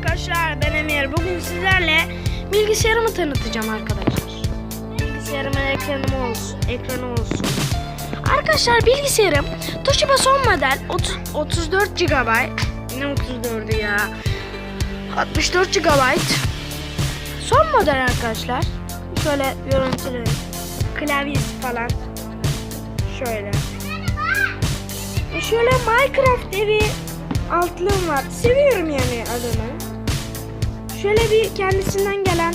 arkadaşlar ben Emir. Bugün sizlerle bilgisayarımı tanıtacağım arkadaşlar. Bilgisayarımın ekranı olsun, ekranı olsun. Arkadaşlar bilgisayarım Toshiba son model 30, 34 GB. Ne 34'ü ya? 64 GB. Son model arkadaşlar. Şöyle görüntüleri, klavyesi falan. Şöyle. E şöyle Minecraft evi altlığım var. Seviyorum yani adını. Şöyle bir kendisinden gelen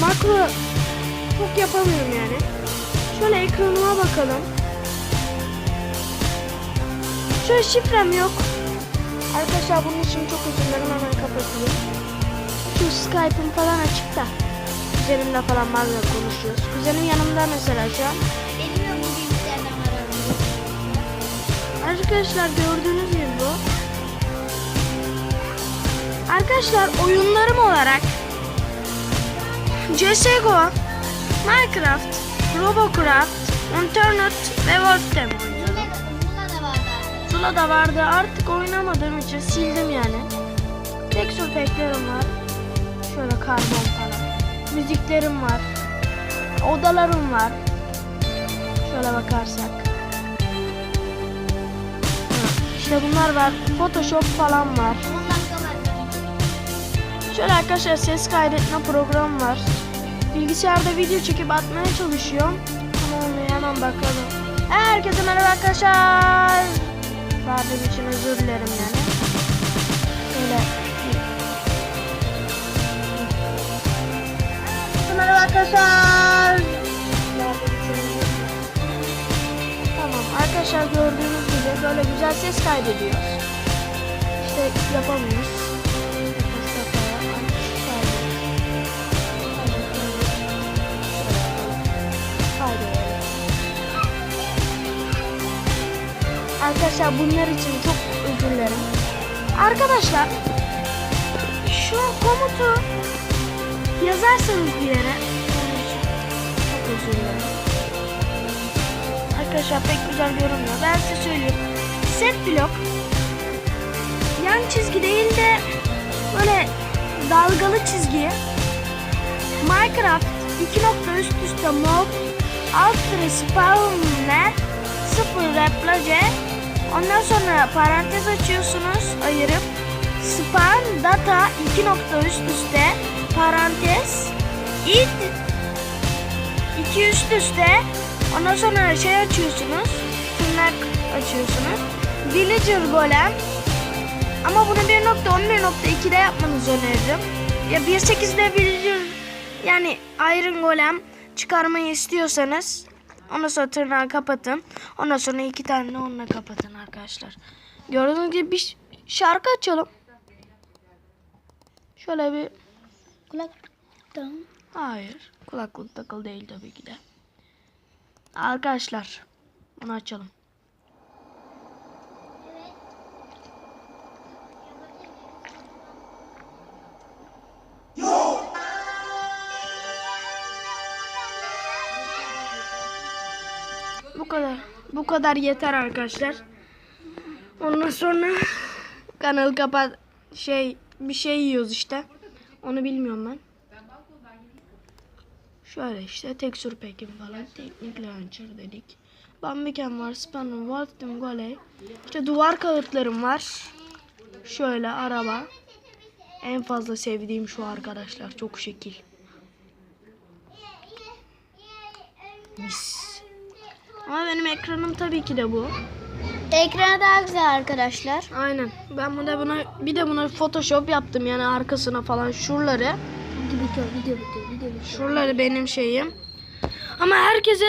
makro çok yapamıyorum yani. Şöyle ekranıma bakalım. Şöyle şifrem yok. Arkadaşlar bunun için çok özür dilerim hemen kapatayım. Şu Skype'ım falan açık da. Kuzenimle falan bazen konuşuyoruz. Kuzenim yanımda mesela şu an. Benim de bu bilgisayardan. Arkadaşlar gördüğünüz gibi bu. Arkadaşlar oyunlarım olarak CSGO, Minecraft, Robocraft, Internet ve oynuyorum. Bunda da vardı. Zula da vardı artık oynamadığım için sildim yani. Texture pack'lerim var. Şöyle karbon falan. Müziklerim var. Odalarım var. Şöyle bakarsak. İşte bunlar var. Photoshop falan var. 10 dakika var. Şöyle arkadaşlar ses kaydetme programı var. Bilgisayarda video çekip atmaya çalışıyorum. Ama olmuyor hemen bakalım. Herkese merhaba arkadaşlar. Verdiğim için özür dilerim yani. Herkese merhaba arkadaşlar. Tamam arkadaşlar gördüğünüz gibi böyle güzel ses kaydediyoruz. İşte yapamıyoruz. Arkadaşlar bunlar için çok özür dilerim. Arkadaşlar şu komutu yazarsanız bir yere çok özür dilerim. Arkadaşlar pek güzel görünmüyor. Ben size söyleyeyim. Set blok yan çizgi değil de böyle dalgalı çizgi Minecraft 2 nokta üst üste mob alt tire spawner 0 replace ondan sonra parantez açıyorsunuz ayırıp. Spawn data 2 nokta üst üste parantez. İd 2 üst üste ondan sonra şey açıyorsunuz tırnak açıyorsunuz. Villager golem. Ama bunu 1.11.2'de yapmanızı öneririm. Ya 1.8'de villager yani Iron Golem çıkarmayı istiyorsanız ondan sonra tırnağı kapatın. Ondan sonra iki tane de onunla kapatın arkadaşlar. Gördüğünüz gibi bir şarkı açalım. Şöyle bir Kulak. Tamam. hayır kulaklık takılı değil tabii ki de. Arkadaşlar bunu açalım. Kadar. Bu kadar yeter arkadaşlar. Ondan sonra kanalı kapat şey bir şey yiyoruz işte. Onu bilmiyorum ben. Şöyle işte texture pack'im falan. Teknik launcher dedik. Bambiken var. Spanner, Wolfram, Goley. İşte duvar kağıtlarım var. Şöyle araba. En fazla sevdiğim şu arkadaşlar. Çok şekil. Mis. Ama benim ekranım tabii ki de bu. Ekranı daha güzel arkadaşlar. Aynen. Ben buna buna bir de buna Photoshop yaptım yani arkasına falan şuraları. Video video video bitiyor. Şuraları benim şeyim. Ama herkese